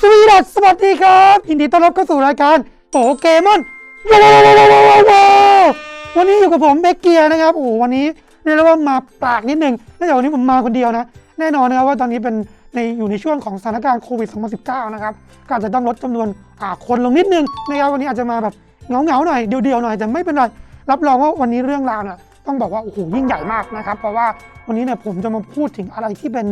สวีดัสสวัสดีครับยินดีต้อนรับเข้าสู่รายการโปเกมอนว้าวว้าวว้าวว้าววันนี้อยู่กับผมเบกเกียร์นะครับโอ้วันนี้เรียกได้ว่ามาปลกนิดนึงเนื่องจากวันนี้ผมมาคนเดียวนะ แน่นอนนะครับว่าตอนนี้เป็นในอยู่ในช่วงของสถานการณ์โควิด 2019 นะครับก็อาจจะต้องลดจำนวนอาคนลงนิดนึงนะครับวันนี้อาจจะมาแบบเหงาๆหน่อยเดียวๆหน่อยแต่ไม่เป็นไรรับรองว่าวันนี้เรื่องราวเนี่ย ต้องบอกว่าโอ้โหยิ่งใหญ่มากนะครับ เพราะว่าวันนี้เนี่ยผมจะมาพูดถึงอะไรที่เป็น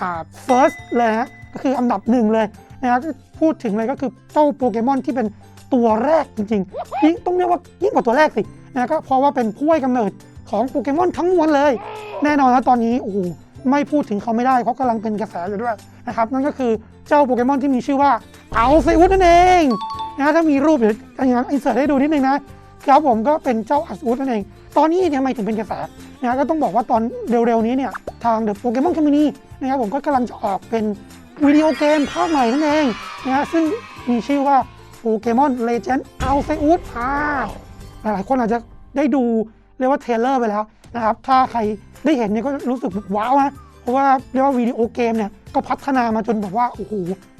อ่า first เลยนะก็คืออันดับหนึ่งเลยนะครับพูดถึงเลยก็คือเจ้าโปเกมอนที่เป็นตัวแรกจริงๆยิ่งต้องเรียกว่ายิ่งกว่าตัวแรกสินะก็เพราะว่าเป็นผู้ให้กำเนิดของโปเกมอนทั้งมวลเลย แน่นอนนะตอนนี้โอ้โหไม่พูดถึงเขาไม่ได้เขากำลังเป็นกระแสอยู่ด้วยนะครับนั่นก็คือเจ้าโปเกมอนที่มีชื่อว่าอัลเซอุสนั่นเองนะถ้ามีรูปเดี๋ยวอย่างนั้นอินเสิร์ตให้ดูนิดนึงนะครับผมก็เป็นเจ้าอัลเซอุสนั่นเอง ตอนนี้ทำไมถึงเป็นกระแสนะก็ต้องบอกว่าตอนเร็วๆนี้เนี่ยทาง The Pokemon Company นะครับผมก็กำลังจะออกเป็นวิดีโอเกมภาคใหม่นั่นเองนะฮะซึ่งมีชื่อว่า Pokemon Legend Arceus อ่าหลายๆคนอาจจะได้ดูเรียกว่าเทรลเลอร์ไปแล้วนะครับ ถ้าใครได้เห็นเนี่ยก็รู้สึกว้าวนะเพราะว่าเรียกว่าวิดีโอเกมเนี่ยก็พัฒนามาจนแบบว่าโอ้โห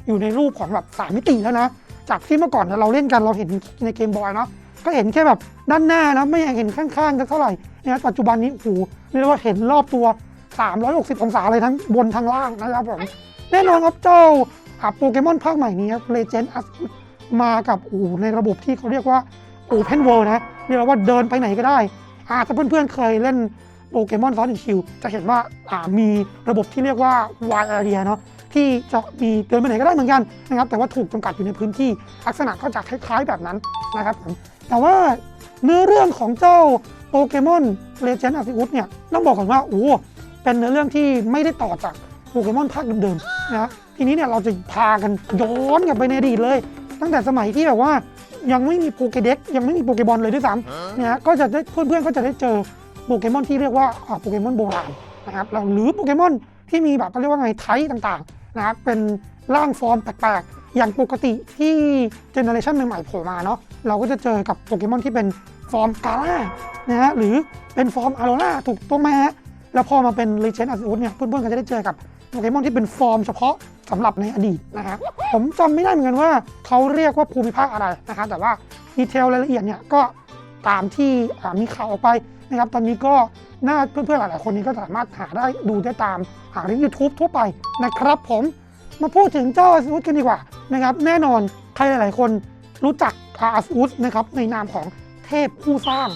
อยู่ในรูปของแบบสามมิติแล้วนะ จากที่เมื่อก่อนเราเล่นกันเราเห็นในเกมบอยเนาะ ก็เห็นแค่แบบด้านหน้านะไม่อยากเห็นข้างๆสักเท่าไหร่นะปัจจุบันนี้โอ้โหเรียกว่าเห็นรอบตัว 360 องศาเลยทั้งบนทั้งล่างนะครับผมแน่นอนครับเจ้าโปเกมอนภาคใหม่นี้ครับ Legend Arceus มากับโอ้ในระบบที่เขาเรียกว่า Open World นะเรียกว่าเดินไปไหนก็ได้อาถ้าเพื่อนๆเคยเล่นโปเกมอนซอสชิวจะเห็นว่าอ่ามีระบบที่เรียกว่า Wild Area เนาะที่จะมีเดินไปไหนก็ได้เหมือนกันนะครับแต่ว่าถูกจำกัดอยู่ในพื้นที่ลักษณะก็จะคล้ายๆแบบนั้นนะครับผม แต่ว่าเนื้อเรื่องของเจ้าโปเกมอน Legend Arceus เนี่ยต้องบอกก่อนว่าโอ้เป็นเนื้อเรื่องที่ไม่ได้ต่อจากโปเกมอนภาคเดิมๆนะทีนี้เนี่ยเราจะพากันย้อนกลับไปในอดีตเลย ตั้งแต่สมัยที่แบบว่ายังไม่มีโปเกเด็กยังไม่มีโปเกบอลเลยด้วยซ้ำนะฮะก็จะได้เพื่อนๆก็จะได้เจอโปเกมอนที่เรียกว่าอ่าโปเกมอนโบราณนะครับหรือโปเกมอนที่มีแบบเขาเรียกว่าไงไทป์ต่างๆนะครับเป็นร่างฟอร์มแปลกๆอย่างปกติที่เจเนอเรชันใหม่ๆโผล่มาเนาะ เราก็จะเจอกับโปเกมอนที่เป็นฟอร์มกาล่านะฮะหรือเป็นฟอร์มอาโรล่าถูกต้องไหมฮะแล้วพอมาเป็น Legend Arceus เนี่ยเพื่อนๆก็จะได้เจอกับโปเกมอนที่เป็นฟอร์มเฉพาะสำหรับในอดีตนะฮะผมจำไม่ได้เหมือนกันว่าเขาเรียกว่าภูมิภาคอะไรนะครับแต่ว่าดีเทลรายละเอียดเนี่ยก็ตามที่มีข่าวออกไปนะครับตอนนี้ก็น่าเพื่อนๆหลายๆคนนี้ก็สามารถหาได้ดูได้ตามหาใน YouTube ทั่วไปนะครับผมมาพูดถึงเจ้า Arceus กันดีกว่านะครับแน่นอนใครหลายๆคนรู้จัก Arceus นะครับในนามของเทพผู้สร้าง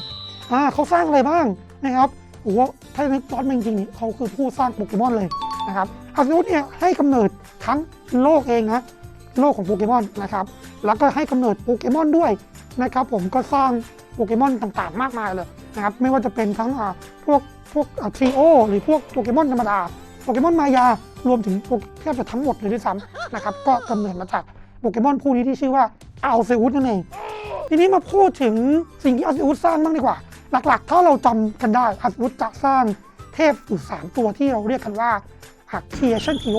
อ่าเขาสร้างอะไรบ้างนะครับโอ้โหถ้านึกย้อนมาจริงๆเขาคือผู้สร้างโปเกมอนเลยนะครับอาซิอุสเนี่ยให้กำเนิดทั้งโลกเองนะโลกของโปเกมอนนะครับแล้วก็ให้กำเนิดโปเกมอนด้วยนะครับผมก็สร้างโปเกมอนต่างๆ มากมายเลยนะครับไม่ว่าจะเป็นทั้งอาพวกพวกทริโอหรือพวกโปเกมอนธรรมดาโปเกมอนมายารวมถึงโปเกแทบจะทั้งหมดเลยด้วยซ้ำนะครับก็กำเนิดมาจากโปเกมอนผู้นี้ที่ชื่อว่า อัลเซอุสนั่นเอง ทีนี้มาพูดถึงสิ่งที่อัลซิอุสสร้างบ้างดีกว่า หลักๆ ถ้าเราจำกันได้อัลซิอุสจะสร้างเทพอยู่3ตัวที่เราเรียกกันว่าหักเทียชันทิโอ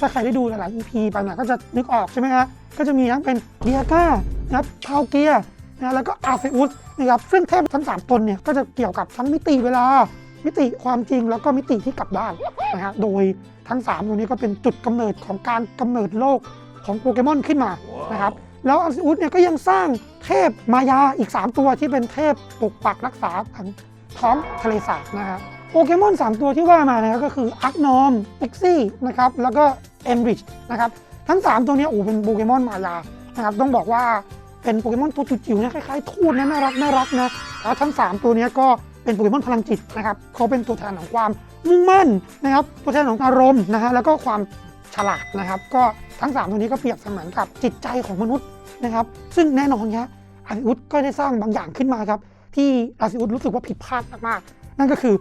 ถ้าใครได้ดูหลายๆ EP ไปเนี่ยก็จะนึกออกใช่ไหมฮะก็จะมีทั้งเป็นเดียก้านะครับพาวเกียนะแล้วก็อัลซิอุสนะครับซึ่งเทพทั้ง 3 ตนเนี่ยก็จะเกี่ยวกับทั้งมิติเวลา มิติความจริงแล้วก็มิติที่กลับด้านนะฮะโดยทั้ง 3 ตัวนี้ก็เป็นจุดกำเนิดของการกำเนิดโลกของโปเกมอนขึ้นมานะครับ แล้วอัลซิอุสเนี่ยก็ยังสร้างเทพมายาอีก 3 ตัวที่เป็นเทพปกปักรักษาทางท้องทะเลสาบนะฮะโปเกมอน 3 ตัวที่ว่ามานะครับก็คืออักนอมพิกซี่นะครับแล้วก็เอมบริดจ์นะครับทั้ง 3 ตัวนี้โอ้เป็นโปเกมอนมายานะครับต้องบอกว่าเป็นโปเกมอนตัวจิ๋วๆนะคล้ายๆทูตนะน่ารักน่ารักนะแล้วทั้ง 3 ตัวนี้ก็เป็นโปเกมอนพลังจิตนะครับเขาเป็นตัวแทนของความมุ่งมั่นนะครับตัวแทนของอารมณ์นะฮะแล้วก็ความฉลาดนะครับ ก็ ทั้ง 3 ตัวนี้ก็เปรียบเสมือนกับจิตใจของมนุษย์นะครับ ซึ่งแน่นอนครับอาซิอุสก็ได้สร้างบางอย่างขึ้นมาครับ ที่อาซิอุสรู้สึกว่าผิดพลาดมากๆนั่นก็คือ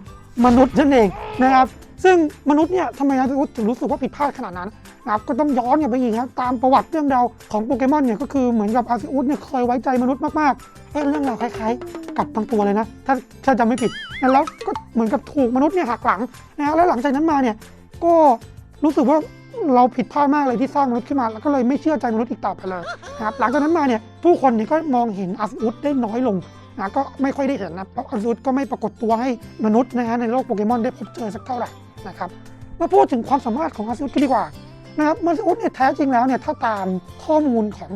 มนุษย์นั่นเองนะครับ ซึ่งมนุษย์เนี่ยทำไมอาซิอุสถึงรู้สึกว่าผิดพลาดขนาดนั้นนะครับก็ต้องย้อนกลับไปอีกครับตามประวัติเรื่องราวของโปเกมอนเนี่ยก็คือเหมือนกับอาซิอุสเนี่ยเคยไว้ใจมนุษย์มากๆเอ๊ะเรื่องราวคล้ายๆ กับบางตัวเลยนะถ้าถ้าจำไม่ผิดแล้วก็เหมือนกับถูกมนุษย์เนี่ยหักหลังนะฮะแล้วหลังจากนั้นมาเนี่ยก็รู้สึกว่า เราผิดพลาดมากเลยที่สร้างมนุษย์ขึ้นมา แล้วก็เลยไม่เชื่อใจมนุษย์อีกต่อไปเลยนะครับหลังจากนั้นมาเนี่ยผู้คนเนี่ยก็มองเห็นอัสอุสได้น้อยลงนะก็ไม่ค่อยได้เห็นนะเพราะอัสอุสก็ไม่ปรากฏตัวให้มนุษย์นะฮะในโลกโปเกมอนได้พบเจอสักเท่าไหร่นะครับมาพูดถึงความสามารถของอาซิอุสกันดีกว่านะครับอาซิอุสเนี่ยแท้จริงแล้วเนี่ยถ้าตามข้อมูลของ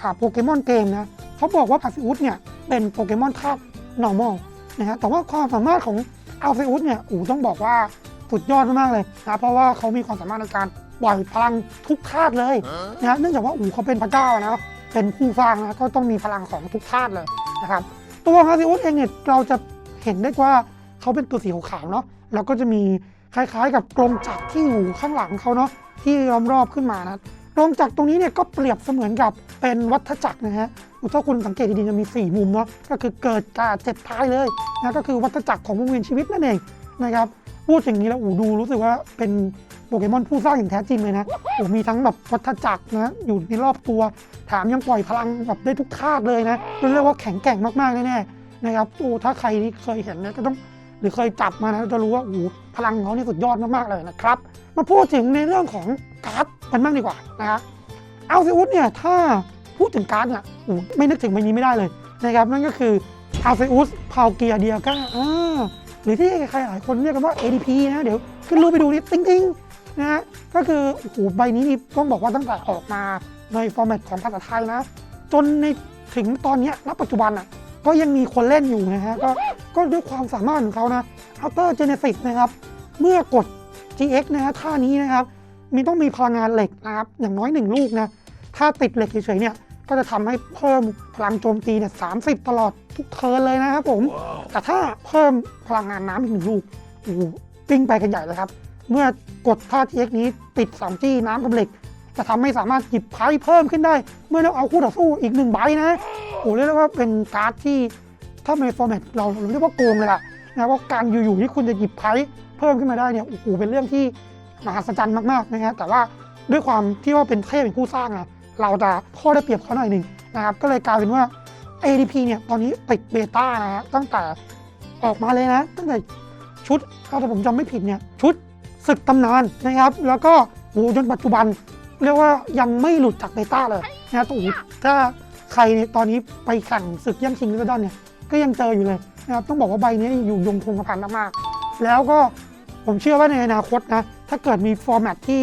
อาโปเกมอนเกมนะเขาบอกว่าอาซิอุสเนี่ยเป็นโปเกมอนธาตุ normal นะฮะแต่ว่าความสามารถของอาซิอุสเนี่ยอูต้องบอกว่าสุดยอดมากเลยนะเพราะว่าเขามีความสามารถในการ ปล่อยพลังทุกธาตุเลยนะฮะเนื่องจากว่าอูเขาเป็นพระเจ้านะเป็นผู้สร้างนะก็ต้องมีพลังของทุกธาตุเลยนะครับตัวฮาซิอุสเองเนี่ยเราจะเห็นได้ว่าเขาเป็นตัวสีขาวๆเนาะแล้วก็จะมีคล้ายๆ กับกรงจักรที่อยู่ข้างหลังเขาเนาะที่ล้อมรอบขึ้นมานะกรงจักรตรงนี้เนี่ยก็เปรียบเสมือนกับเป็นวัฏจักรนะฮะถ้าคุณสังเกตดีๆจะมี 4 มุมเนาะก็คือเกิดการเจ็บตายเลยนะก็คือวัฏจักรของวงเวียนชีวิตนั่นเองนะครับพูดอย่างนี้แล้วอูดูรู้สึกว่าเป็น โปเกมอนผู้สร้างอย่างแท้จริงเลยนะโอ้มีทั้งแบบวัฏจักรนะอยู่ในรอบตัวแถมยังปล่อยพลังแบบได้ทุกธาตุเลยนะเรียกว่าแข็งแกร่งมากๆแน่ๆนะครับโอ้ถ้าใครที่เคยเห็นเนี่ยก็ต้องหรือเคยจับมานะจะรู้ว่าโอ้พลังเขานี่สุดยอดมากๆเลยนะครับ มาพูดถึงในเรื่องของการ์ดกันบ้างดีกว่านะครับเอาซิอุสเนี่ยถ้าพูดถึงการ์ดเนี่ยโอ้ไม่นึกถึงใบนี้ไม่ได้เลยนะครับนั่นก็คืออาเซอุสพาวเกียเดียก้าอ่าหรือที่ใครหลายคนเรียกกันว่า ADP นะเดี๋ยวขึ้นรูปไปดูนี่ติ๊งติ๊งๆ นะฮะก็คือโอ้โหใบนี้นี่ต้องบอกว่าตั้งแต่ออกมาในฟอร์แมตของภาษาไทยนะ จนในถึงตอนนี้ณปัจจุบันอะก็ยังมีคนเล่นอยู่นะฮะก็ก็ด้วยความสามารถของเขานะ Outer Genesis นะครับเมื่อกด GX นะฮะท่านี้นะครับมีต้องมีพลังงานเหล็กนะครับอย่างน้อย 1 ลูกนะถ้าติดเหล็กเฉยๆเนี่ยก็จะทำให้เพิ่มพลังโจมตีเนี่ยสาตลอดทุกเทิร์นเลยนะครับผม แต่ถ้าเพิ่มพลังงานน้ำอีกหนึ่งลูกโอ้โหปิ้งไปกันใหญ่เลยครับ เมื่อกดท่า GX นี้ติด2จี้น้ำกับเหล็ก จะทำให้สามารถหยิบไพ่เพิ่มขึ้นได้ เมื่อเราเอาคู่ต่อสู้อีกหนึ่งใบนะโอ้เรียกได้ว่าเป็นการ์ดที่ถ้าในฟอร์แมตเราเราเรียกว่าโกงเลยล่ะนะว่าการอยู่ๆที่คุณจะหยิบไพ่เพิ่มขึ้นมาได้เนี่ยโอ้โหเป็นเรื่องที่มหัศจรรย์มากๆนะฮะแต่ว่าด้วยความที่ว่าเป็นเทพเป็นผู้สร้างอะเราจะข้อได้เปรียบเขาหน่อยหนึ่งนะครับก็เลยกลายเป็นว่า ADP เนี่ยตอนนี้ติดเบต้านะฮะตั้งแต่ออกมาเลยนะ ตั้งแต่ชุดถ้าผมจำไม่ผิดเนี่ยชุด ศึกตำนานนะครับ แล้วก็โอ้โหจนปัจจุบัน เรียกว่ายังไม่หลุดจากเบต้าเลยนะโอ้โหถ้าใครเนี่ยตอนนี้ไปแข่งศึกย่งชิงลิซดอนเนี่ยก็ยังเจออยู่เลยนะครับต้องบอกว่าใบนี้อยู่ยงคงกระพันมากๆแล้วก็ผมเชื่อว่าในอนาคตนะถ้าเกิดมีฟอร์แมตที่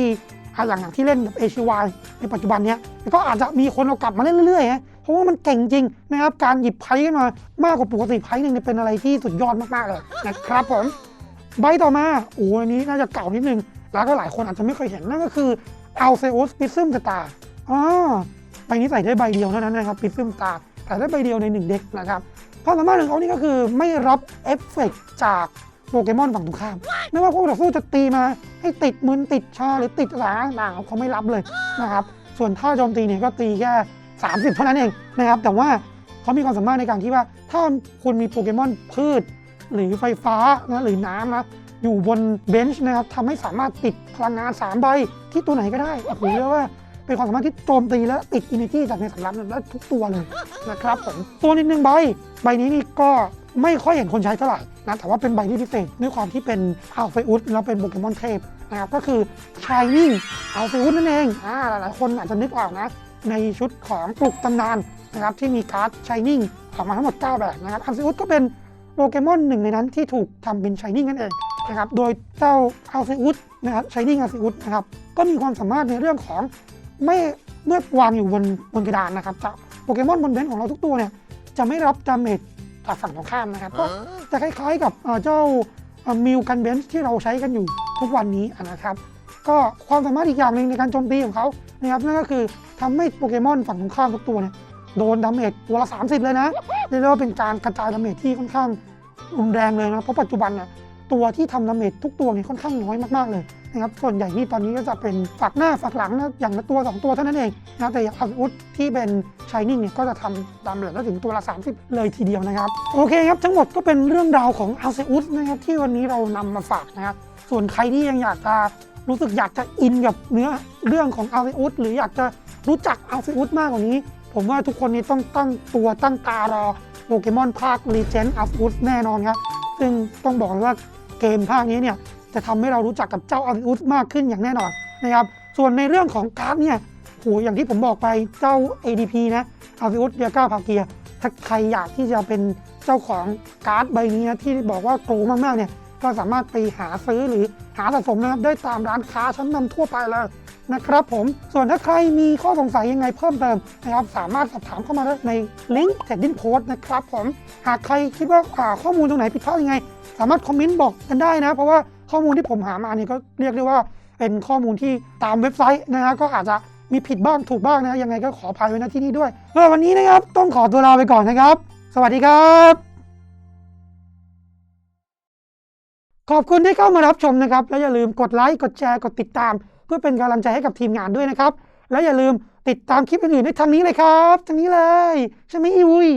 อะอย่างอย่างที่เล่นแบบ ACY ในปัจจุบันเนี้ยก็อาจจะมีคนเอากลับมาเล่นเรื่อยๆฮะเพราะว่ามันเก่งจริงนะครับ การหยิบไพ่ขึ้นมามากกว่าปกติไพ่หนึ่งเป็นอะไรที่สุดยอดมากๆเลยนะครับผม ใบต่อมาโอ้อันนี้น่าจะเก่านิดนึง แล้วก็หลายคนอาจจะไม่เคยเห็นนั่นก็คือ a l c e u s p r i s m Star อ๋อใบนี้ใส่ได้ใบเดียวเท่านั้นนะครับ Prism Star ใส่ได้ใบเดียวในหนึ่งเด็กนะครับความสามารถของเขานี่ก็คือไม่รับเอฟเฟกต์จากโปเกมอนฝั่งตรงข้ามไม่ว่าคู่ต่อสู้จะตีมาให้ติดมึนติดชาหรือติดอะไรต่างเขาไม่รับเลยนะครับ ส่วนท่าโจมตีเนี่ยก็ตีแค่ 30 เท่านั้นเองนะครับ แต่ว่าเขามีความสามารถในการที่ว่าถ้าคุณมีโปเกมอนพืช หรือไฟฟ้านะหรือน้ำนะอยู่บนเบนช์นะครับทำให้สามารถติดพลังงาน 3 ใบที่ตัวไหนก็ได้โอ้โหเรียกว่าเป็นความสามารถที่โจมตีและติดอินเนจีจากในสำรับนั้นได้ทุกตัวเลยนะครับผมตัวนิดนึงใบ ใบนี้นี่ก็ไม่ค่อยเห็นคนใช้เท่าไหร่นะแต่ว่าเป็นใบที่พิเศษด้วยความที่เป็นอัลเฟอุสแล้วเป็นโปเกมอนเทพนะครับก็คือ Shining อัลเฟอุสนั่นเองอ่าหลายๆคนอาจจะนึกออกนะ ในชุดของปลุกตำนานนะครับที่มีการ์ด Shining ออกมาทั้งหมด 9 แบบนะครับอัลเฟอุสก็เป็น โปเกมอนหนึ่งในนั้นที่ถูกทำเป็นชายนิ่งนั่นเองนะครับ โดยเจ้าอัลเซอุสนะครับชายนิ่งอัลเซอุสนะครับ ก็มีความสามารถในเรื่องของไม่เมื่อวางอยู่บนบนกระดานนะครับจะโปเกมอนบนเบนช์ของเราทุกตัวเนี่ยจะไม่รับดาเมจจากฝั่งตรงข้ามนะครับ ก็จะคล้ายๆกับเจ้ามิวกันเบนช์ที่เราใช้กันอยู่ทุกวันนี้นะครับ ก็ความสามารถอีกอย่างหนึ่งในการโจมตีของเขานะครับนั่นก็คือทำให้โปเกมอนฝั่งตรงข้ามทุกตัวเนี่ยโดนดาเมจตัวละ30 เลยนะ เรียกว่าเป็นการกระจายดาเมจที่ค่อนข้างรุนแรงเลยนะเพราะปัจจุบันเนี่ยตัวที่ทำดาเมจทุกตัวเนี่ยค่อนข้างน้อยมากๆเลยนะครับส่วนใหญ่นี่ตอนนี้ก็จะเป็นฝักหน้าฝักหลังนะอย่างละตัว 2 ตัวเท่านั้นเองนะแต่อย่างอาวุธที่เป็นชายนิ่งเนี่ยก็จะทำดาเมจได้ถึงตัวละ 30 เลยทีเดียวนะครับ โอเคครับทั้งหมดก็เป็นเรื่องราวของอาเซอุสนะครับที่วันนี้เรานำมาฝากนะครับส่วนใครที่ยังอยากจะรู้สึกอยากจะอินกับเนื้อเรื่องของอาเซอุสหรืออยากจะรู้จักอาเซอุสมากกว่านี้ ผมว่าทุกคนนี้ต้องตั้งตัวตั้งตารอโปเกมอนภาค Legend of Wood แน่นอนครับ ซึ่งต้องบอกเลยว่าเกมภาคนี้เนี่ยจะทำให้เรารู้จักกับเจ้าอา u s มากขึ้นอย่างแน่นอนนะครับส่วนในเรื่องของการ์ดเนี่ยโหอย่างที่ผมบอกไปเจ้า ADP นะอา u s เดียก้าพาเกียถ้าใครอยากที่จะเป็นเจ้าของการ์ดใบนี้นะที่บอกว่าโกงมากๆเนี่ย ก็สามารถไปหาซื้อหรือหาสะสมนะครับได้ตามร้านค้าชั้นนำทั่วไปเลยนะครับผมส่วนถ้าใครมีข้อสงสัยยังไงเพิ่มเติมนะครับสามารถสอบถามเข้ามาได้ในลิงก์แท็กดิ้นโพสนะครับผมหากใครคิดว่าอ่าข้อมูลตรงไหนผิดพลาดยังไง สามารถคอมเมนต์บอกกันได้นะ เพราะว่าข้อมูลที่ผมหามาเนี่ยก็เรียกได้ว่าเป็นข้อมูลที่ตามเว็บไซต์นะฮะก็อาจจะมีผิดบ้างถูกบ้างนะยังไงก็ขออภัยไว้ณที่นี้ด้วยสำหรับวันนี้นะครับต้องขอตัวลาไปก่อนนะครับ สวัสดีครับ ขอบคุณที่เข้ามารับชมนะครับ แล้วอย่าลืมกดไลค์ กดแชร์ กดติดตาม เพื่อเป็นกำลังใจให้กับทีมงานด้วยนะครับ และอย่าลืมติดตามคลิปอื่นๆได้ทางนี้เลยครับ ทางนี้เลย ใช่ไหมอีวุย